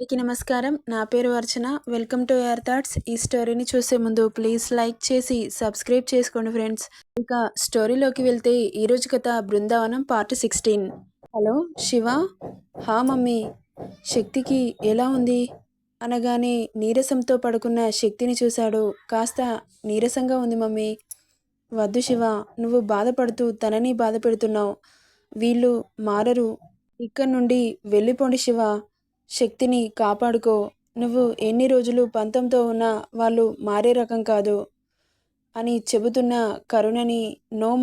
అందరికీ నమస్కారం. నా పేరు Archana. Welcome to air thoughts. ఈ స్టోరీని చూసే ముందు ప్లీజ్ లైక్ చేసి సబ్స్క్రైబ్ చేసుకోండి ఫ్రెండ్స్. ఇంకా స్టోరీలోకి వెళ్తే ఈరోజు కథ Brindavanam part sixteen. Hello Shiva? హా మమ్మీ. శక్తికి ఎలా ఉంది? అనగానే నీరసంతో పడుకున్న శక్తిని చూశాడు. కాస్త నీరసంగా ఉంది మమ్మీ. వద్దు శివ నువ్వు బాధపడుతూ తనని బాధ పెడుతున్నావు వీళ్ళు మారరు. ఇక్కడ నుండి వెళ్ళిపోండి శివ. శక్తిని కాపాడుకో. నువ్వు ఎన్ని రోజులు పంతంతో ఉన్నా వాళ్ళు మారే రకం కాదు. అని చెబుతున్న కరుణని నో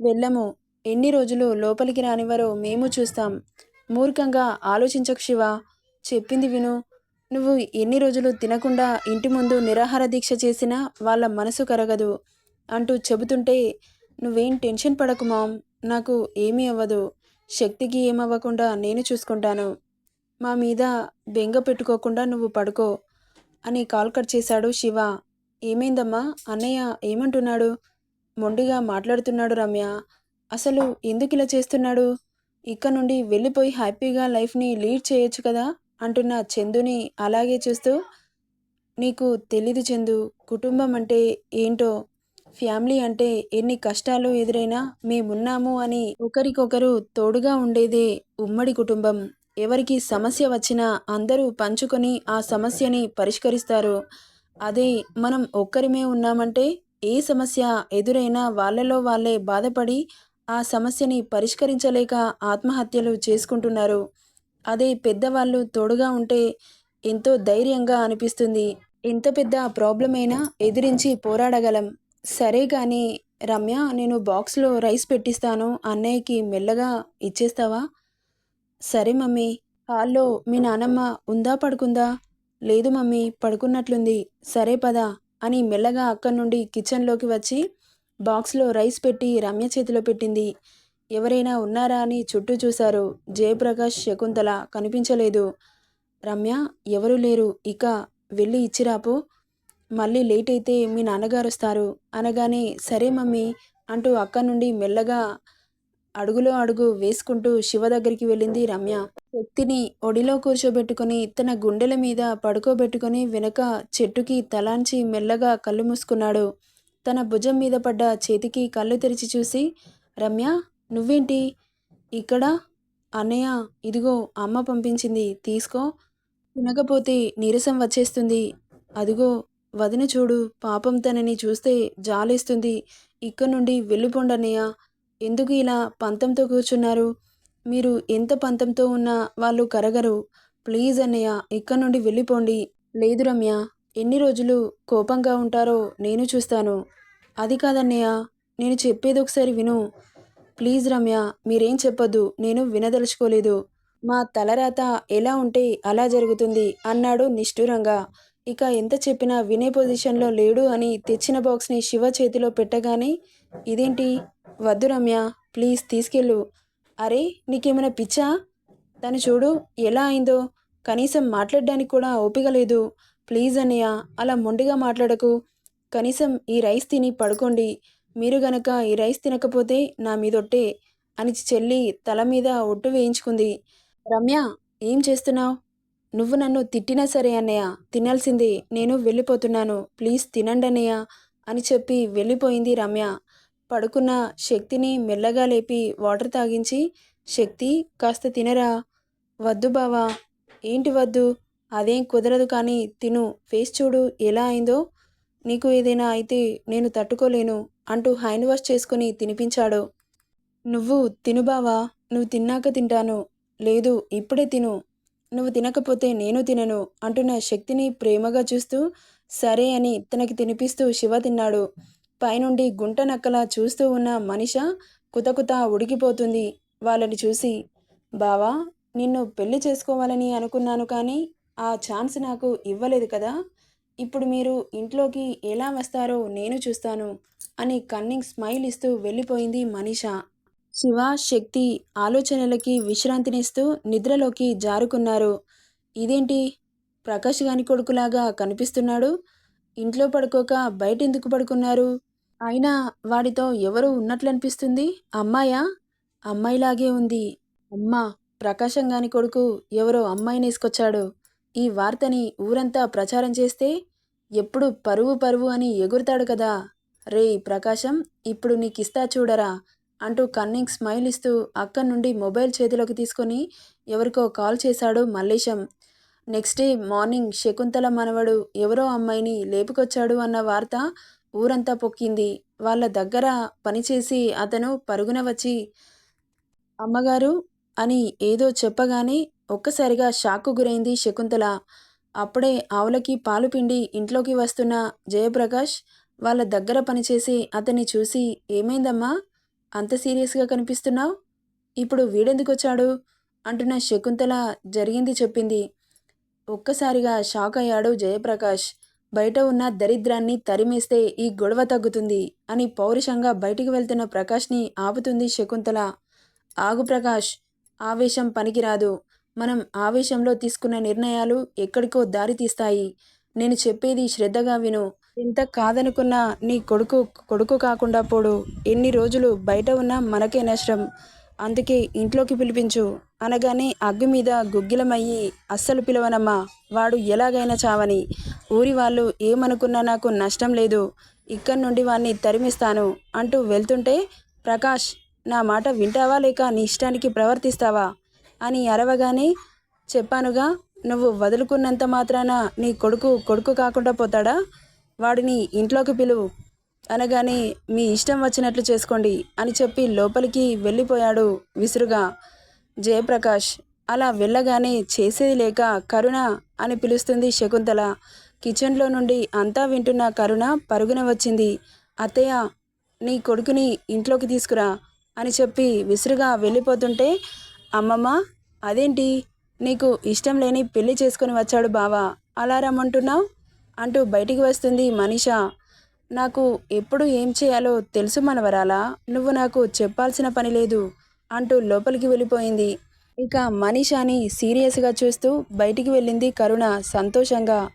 వెళ్ళము. ఎన్ని రోజులు లోపలికి రానివ్వరో మేము చూస్తాం. మూర్ఖంగా ఆలోచించకు శివ. చెప్పింది విను. నువ్వు ఎన్ని రోజులు తినకుండా ఇంటి ముందు నిరాహార దీక్ష చేసినా వాళ్ళ మనసు కరగదు. అంటూ చెబుతుంటే నువ్వేం టెన్షన్ పడకు మామ్ నాకు ఏమీ అవ్వదు. శక్తికి ఏమవ్వకుండా నేను చూసుకుంటాను. మా మీద బెంగ పెట్టుకోకుండా నువ్వు పడుకో అని కాల్ కట్ చేశాడు శివ. ఏమైందమ్మా? అన్నయ్య ఏమంటున్నాడు? మొండిగా మాట్లాడుతున్నాడు రమ్య. అసలు ఎందుకు ఇలా చేస్తున్నాడు? ఇక్కడ నుండి వెళ్ళిపోయి హ్యాపీగా లైఫ్ని లీడ్ చేయొచ్చు కదా? అంటున్న చందుని అలాగే చూస్తూ నీకు తెలీదు చందు కుటుంబం అంటే ఏంటో ఫ్యామిలీ అంటే ఎన్ని కష్టాలు ఎదురైనా మేమున్నాము అని ఒకరికొకరు తోడుగా ఉండేదే ఉమ్మడి కుటుంబం. ఎవరికి సమస్య వచ్చినా అందరూ పంచుకొని ఆ సమస్యని పరిష్కరిస్తారు. అదే మనం ఒక్కరిమే ఉన్నామంటే ఏ సమస్య ఎదురైనా వాళ్ళలో వాళ్ళే బాధపడి ఆ సమస్యని పరిష్కరించలేక ఆత్మహత్యలు చేసుకుంటున్నారు. అదే పెద్దవాళ్ళు తోడుగా ఉంటే ఎంతో ధైర్యంగా అనిపిస్తుంది. ఎంత పెద్ద ప్రాబ్లం అయినా ఎదిరించి పోరాడగలం. సరే కానీ రమ్య నేను బాక్స్లో రైస్ పెట్టిస్తాను. అన్నయ్యకి మెల్లగా ఇచ్చేస్తావా? సరే మమ్మీ హాల్లో మీ నానమ్మ ఉందా పడుకుందా? లేదు మమ్మీ పడుకున్నట్లుంది. సరే పదా అని మెల్లగా అక్కడి నుండి కిచెన్లోకి వచ్చి బాక్స్లో రైస్ పెట్టి రమ్య చేతిలో పెట్టింది. ఎవరైనా ఉన్నారా అని చుట్టూ చూశారు. జయప్రకాష్ శకుంతల కనిపించలేదు. రమ్య ఎవరు లేరు. ఇక వెళ్ళి ఇచ్చిరాపు. మళ్ళీ లేట్ అయితే మీ నాన్నగారు వస్తారు. అనగానే సరే మమ్మీ అంటూ అక్క నుండి మెల్లగా అడుగులో అడుగు వేసుకుంటూ శివ దగ్గరికి వెళ్ళింది రమ్య. శక్తిని ఒడిలో కూర్చోబెట్టుకుని తన గుండెల మీద పడుకోబెట్టుకుని వెనక చెట్టుకి తలాంచి మెల్లగా కళ్ళు మూసుకున్నాడు. తన భుజం మీద పడ్డ చేతికి కళ్ళు తెరిచి చూసి రమ్య నువ్వేంటి? ఇక్కడ? అన్నయ్య ఇదిగో అమ్మ పంపించింది తీసుకో. తినకపోతే నీరసం వచ్చేస్తుంది. అదిగో వదిన చూడు పాపం తనని చూస్తే జాలేస్తుంది. ఇక్కడ నుండి వెళ్ళిపోండి అన్నయ్య ఎందుకు ఇలా పంతంతో కూర్చున్నారు? మీరు ఎంత పంతంతో ఉన్నా వాళ్ళు కరగరు. ప్లీజ్ అన్నయ్య ఇక్కడ నుండి వెళ్ళిపోండి. లేదు రమ్య ఎన్ని రోజులు కోపంగా ఉంటారో నేను చూస్తాను. అది కాదన్నయ్య నేను చెప్పేది ఒకసారి విను. ప్లీజ్ రమ్య మీరేం చెప్పొద్దు నేను వినదలుచుకోలేదు. మా తలరాత ఎలా ఉంటే అలా జరుగుతుంది అన్నాడు నిష్ఠూరంగా. ఇక ఎంత చెప్పినా వినే పొజిషన్లో లేడు అని తెచ్చిన బాక్స్ని శివ చేతిలో పెట్టగానే ఇదేంటి? వద్దు రమ్య ప్లీజ్ తీసుకెళ్ళు. అరే నీకేమైనా పిచ్చా? తను చూడు ఎలా అయిందో. కనీసం మాట్లాడడానికి కూడా ఓపిక లేదు. ప్లీజ్ అన్నయ్య అలా మొండిగా మాట్లాడకు. కనీసం ఈ రైస్ తిని పడుకోండి. మీరు గనక ఈ రైస్ తినకపోతే నా మీదొట్టే అని చెల్లి తల మీద ఒట్టు వేయించుకుంది. రమ్య ఏం చేస్తున్నావు? నువ్వు నన్ను తిట్టినా సరే అన్నయ్య తినాల్సిందే. నేను వెళ్ళిపోతున్నాను. ప్లీజ్ తినండి అన్నయ్య అని చెప్పి వెళ్ళిపోయింది రమ్య. పడుకున్న శక్తిని మెల్లగా లేపి వాటర్ తాగించి శక్తి కాస్త తినరా? వద్దు బావా. ఏంటి వద్దు? అదేం కుదరదు కానీ తిను. ఫేస్ చూడు ఎలా అయిందో. నీకు ఏదైనా అయితే నేను తట్టుకోలేను అంటూ హ్యాండ్ వాష్ చేసుకుని తినిపించాడు. నువ్వు తిను బావా. నువ్వు తిన్నాక తింటాను. లేదు ఇప్పుడే తిను. నువ్వు తినకపోతే నేను తినను అంటున్న శక్తిని ప్రేమగా చూస్తూ సరే అని తనకి తినిపిస్తూ శివ తిన్నాడు. పైనుండి గుంట నక్కలా చూస్తూ ఉన్న మనిష కుతకుత ఉడికిపోతుంది. వాళ్ళని చూసి బావా నిన్ను పెళ్ళి చేసుకోవాలని అనుకున్నాను కానీ ఆ ఛాన్స్ నాకు ఇవ్వలేదు కదా. ఇప్పుడు మీరు ఇంట్లోకి ఎలా వస్తారో నేను చూస్తాను అని కన్నింగ్ స్మైల్ ఇస్తూ వెళ్ళిపోయింది మనిష. శివ శక్తి ఆలోచనలకి విశ్రాంతినిస్తూ నిద్రలోకి జారుకున్నారు. ఇదేంటి? ప్రకాష్ గాని కొడుకులాగా కనిపిస్తున్నాడు? ఇంట్లో పడుకోక బయట ఎందుకు పడుకున్నారు? అయినా వాడితో ఎవరు ఉన్నట్లు అనిపిస్తుంది అమ్మాయా? అమ్మాయిలాగే ఉంది. అమ్మా ప్రకాశం గాని కొడుకు ఎవరో అమ్మాయిని వేసుకొచ్చాడు ఈ వార్తని ఊరంతా ప్రచారం చేస్తే ఎప్పుడు పరువు పరువు అని ఎగురుతాడు కదా. రేయ్ ప్రకాశం ఇప్పుడు నీకిస్తా చూడరా అంటూ కన్నింగ్ స్మైల్ ఇస్తూ అక్క నుండి మొబైల్ చేతిలోకి తీసుకొని ఎవరికో కాల్ చేశాడు Mallesham. Next day morning Shakuntala మనవడు ఎవరో అమ్మాయిని లేపుకొచ్చాడు అన్న వార్త ఊరంతా పొక్కింది. వాళ్ళ దగ్గర పనిచేసి అతను పరుగున వచ్చి అమ్మగారు అని ఏదో చెప్పగానే ఒక్కసారిగా షాక్కు గురైంది శకుంతల. అప్పుడే ఆవులకి పాలు పిండి ఇంట్లోకి వస్తున్న జయప్రకాష్ వాళ్ళ దగ్గర పనిచేసి అతన్ని చూసి ఏమైందమ్మా? అంత సీరియస్గా కనిపిస్తున్నావు? ఇప్పుడు వీడెందుకు వచ్చాడు అంటున్న శకుంతల జరిగింది చెప్పింది. ఒక్కసారిగా షాక్ అయ్యాడు జయప్రకాష్. బయట ఉన్న దరిద్రాన్ని తరిమేస్తే ఈ గొడవ తగ్గుతుంది అని పౌరుషంగా బయటికి వెళ్తున్న ప్రకాష్ని ఆపుతుంది శకుంతల. ఆగు ప్రకాష్ ఆవేశం పనికిరాదు. మనం ఆవేశంలో తీసుకున్న నిర్ణయాలు ఎక్కడికో దారి తీస్తాయి. నేను చెప్పేది శ్రద్ధగా విను. ఎంత కాదనుకున్నా నీ కొడుకు కొడుకు కాకుండా పోడు. ఎన్ని రోజులు బయట ఉన్నా మనకే నష్టం. అందుకే ఇంట్లోకి పిలిపించు. అనగానే అగ్గి మీద గుగ్గిలమయ్యి అస్సలు పిలవనమ్మా వాడు ఎలాగైనా చావని. ఊరి వాళ్ళు ఏమనుకున్నా నాకు నష్టం లేదు. ఇక్కడి నుండి వాణ్ణి తరిమిస్తాను అంటూ వెళ్తుంటే ప్రకాష్ నా మాట వింటావా లేక నీ ఇష్టానికి ప్రవర్తిస్తావా? అని అరవగానే చెప్పానుగా నువ్వు వదులుకున్నంత మాత్రాన నీ కొడుకు కొడుకు కాకుండా పోతాడా? వాడిని ఇంట్లోకి పిలువు. అనగానే మీ ఇష్టం వచ్చినట్లు చేసుకోండి అని చెప్పి లోపలికి వెళ్ళిపోయాడు విసురుగా. జయప్రకాష్ అలా వెళ్ళగానే చేసేది లేక కరుణ అని పిలుస్తుంది శకుంతల. కిచెన్లో నుండి అంతా వింటున్న కరుణ పరుగున వచ్చింది. అత్తయ్య నీ కొడుకుని ఇంట్లోకి తీసుకురా అని చెప్పి విసురుగా వెళ్ళిపోతుంటే అమ్మమ్మ అదేంటి? నీకు ఇష్టం లేని పెళ్ళి చేసుకొని వచ్చాడు బావా అలా రమ్మంటున్నావు అంటూ బయటికి వస్తుంది మనీషా. నాకు ఎప్పుడు ఏం చేయాలో తెలుసు మనవరాలా? నువ్వు నాకు చెప్పాల్సిన పని లేదు అంటూ లోపలికి వెళ్ళిపోయింది. ఇక మనీషాని సీరియస్గా చూస్తూ బయటికి వెళ్ళింది కరుణ సంతోషంగా.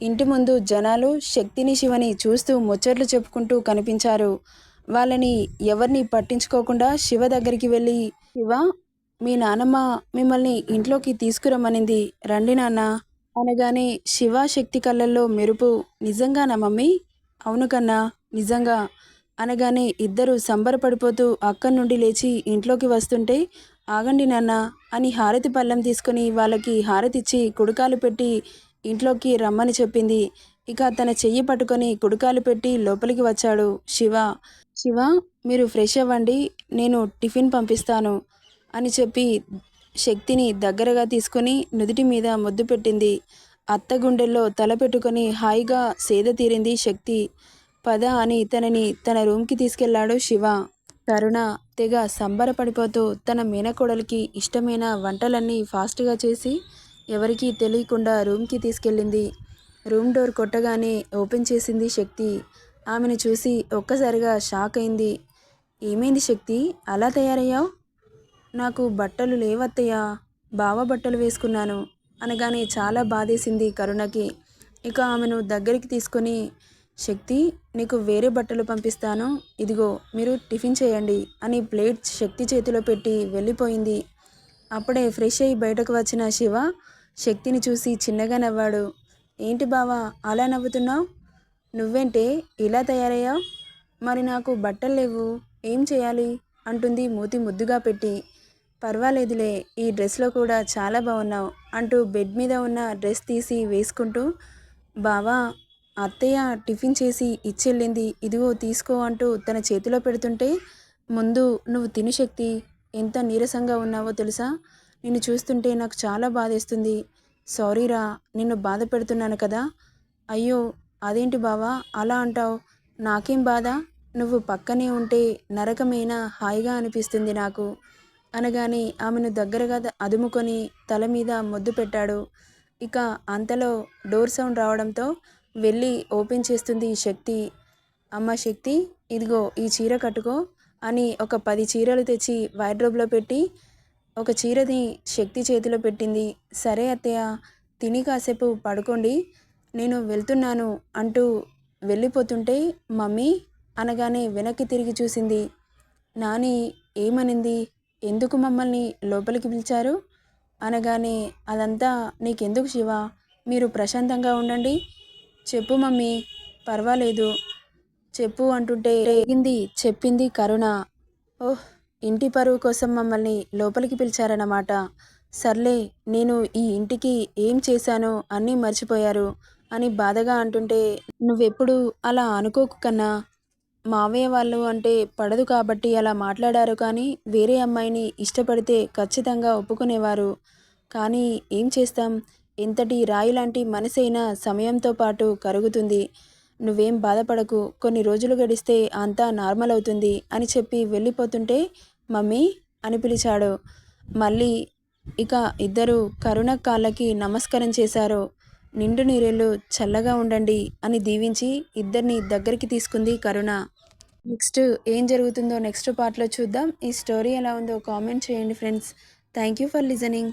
ఇంటి ముందు జనాలు శక్తిని శివని చూస్తూ ముచ్చట్లు చెప్పుకుంటూ కనిపించారు. వాళ్ళని ఎవరిని పట్టించుకోకుండా శివ దగ్గరికి వెళ్ళి శివ మీ నానమ్మ మిమ్మల్ని ఇంట్లోకి తీసుకురమ్మనింది. రండి నాన్న అనగానే శివ శక్తి కళ్ళల్లో మెరుపు. నిజంగానా మమ్మీ? అవును కన్నా నిజంగా. అనగానే ఇద్దరు సంబరపడిపోతూ అక్కడి నుండి లేచి ఇంట్లోకి వస్తుంటే ఆగండి నాన్న అని హారతి పళ్ళెం తీసుకుని వాళ్ళకి హారతిచ్చి కుడుకాలు పెట్టి ఇంట్లోకి రమ్మని చెప్పింది. ఇక తన చెయ్యి పట్టుకొని కుడుకాలు పెట్టి లోపలికి వచ్చాడు శివ. శివ మీరు ఫ్రెష్ అవ్వండి నేను టిఫిన్ పంపిస్తాను అని చెప్పి శక్తిని దగ్గరగా తీసుకొని నుదుటి మీద ముద్దు పెట్టింది. అత్త గుండెల్లో తలపెట్టుకొని హాయిగా సేద తీరింది శక్తి. పద అని తనని తన రూమ్కి తీసుకెళ్ళాడు శివ. తరుణ తెగ సంబరపడిపోతూ తన మేనకోడలికి ఇష్టమైన వంటలన్నీ ఫాస్ట్గా చేసి ఎవరికీ తెలియకుండా రూమ్కి తీసుకెళ్ళింది. రూమ్ డోర్ కొట్టగానే ఓపెన్ చేసింది శక్తి. ఆమెను చూసి ఒక్కసారిగా షాక్ అయింది. ఏమైంది శక్తి? అలా తయారయ్యావు? నాకు బట్టలు లేవత్తయ్యా. బావ బట్టలు వేసుకున్నాను. అనగానే చాలా బాధేసింది కరుణకి. ఇక ఆమెను దగ్గరికి తీసుకొని శక్తి నీకు వేరే బట్టలు పంపిస్తాను. ఇదిగో మీరు టిఫిన్ చేయండి అని ప్లేట్ శక్తి చేతిలో పెట్టి వెళ్ళిపోయింది. అప్పుడే ఫ్రెష్ అయ్యి బయటకు వచ్చిన శివ శక్తిని చూసి చిన్నగా నవ్వాడు. ఏంటి బావా అలా నవ్వుతున్నావు? నువ్వేంటే ఇలా తయారయ్యావు? మరి నాకు బట్టలు లేవు ఏం చేయాలి? అంటుంది మూతి ముద్దుగా పెట్టి. పర్వాలేదులే ఈ డ్రెస్లో కూడా చాలా బాగున్నావు అంటూ బెడ్ మీద ఉన్న డ్రెస్ తీసి వేసుకుంటూ బావా అత్తయ్య టిఫిన్ చేసి ఇచ్చెళ్ళింది ఇదిగో తీసుకో అంటూ తన చేతిలో పెడుతుంటే ముందు నువ్వు తిను శక్తి ఎంత నీరసంగా ఉన్నావో తెలుసా? నిన్ను చూస్తుంటే నాకు చాలా బాధేస్తుంది. సారీరా నిన్ను బాధ పెడుతున్నాను కదా. అయ్యో అదేంటి బావా అలా అంటావు? నాకేం బాధ? నువ్వు పక్కనే ఉంటే నరకమైనా హాయిగా అనిపిస్తుంది నాకు. అనగానే ఆమెను దగ్గరగా అదుముకొని తల మీద మొద్దు పెట్టాడు. ఇక అంతలో డోర్ సౌండ్ రావడంతో వెళ్ళి ఓపెన్ చేస్తుంది ఈ శక్తి. అమ్మ శక్తి ఇదిగో ఈ చీర కట్టుకో అని ఒక పది చీరలు తెచ్చి వైడ్రోబ్లో పెట్టి ఒక చీరని శక్తి చేతిలో పెట్టింది. సరే అత్తయ్య తిని కాసేపు పడుకోండి నేను వెళ్తున్నాను అంటూ వెళ్ళిపోతుంటే మమ్మీ అనగానే వెనక్కి తిరిగి చూసింది. నాని ఏమనింది? ఎందుకు మమ్మల్ని లోపలికి పిలిచారు? అనగానే అదంతా నీకెందుకు శివ? మీరు ప్రశాంతంగా ఉండండి. చెప్పు మమ్మీ. పర్వాలేదు. చెప్పు అంటుంటే రేగింది చెప్పింది కరుణ. ఓహ్ ఇంటి పరువు కోసం మమ్మల్ని లోపలికి పిలిచారన్నమాట. సర్లే నేను ఈ ఇంటికి ఏం చేశానో అన్నీ మర్చిపోయారు అని బాధగా అంటుంటే నువ్వెప్పుడు అలా అనుకోకు కన్నా. మావయ్య వాళ్ళు అంటే పడదు కాబట్టి అలా మాట్లాడారు కానీ వేరే అమ్మాయిని ఇష్టపడితే ఖచ్చితంగా ఒప్పుకునేవారు. కానీ ఏం చేస్తాం? ఎంతటి రాయి లాంటి మనసైనా సమయంతో పాటు కరుగుతుంది. నువ్వేం బాధపడకు. కొన్ని రోజులు గడిస్తే అంతా నార్మల్ అవుతుంది అని చెప్పి వెళ్ళిపోతుంటే మమ్మీ అని పిలిచాడు. మళ్ళీ ఇక ఇద్దరు కరుణ కాళ్ళకి నమస్కారం చేశారు. నిండు నీరేళ్ళు చల్లగా ఉండండి అని దీవించి ఇద్దరిని దగ్గరికి తీసుకుంది కరుణ. నెక్స్ట్ ఏం జరుగుతుందో నెక్స్ట్ పార్ట్లో చూద్దాం. ఈ స్టోరీ ఎలా ఉందో కామెంట్ చేయండి friends. Thank you for listening.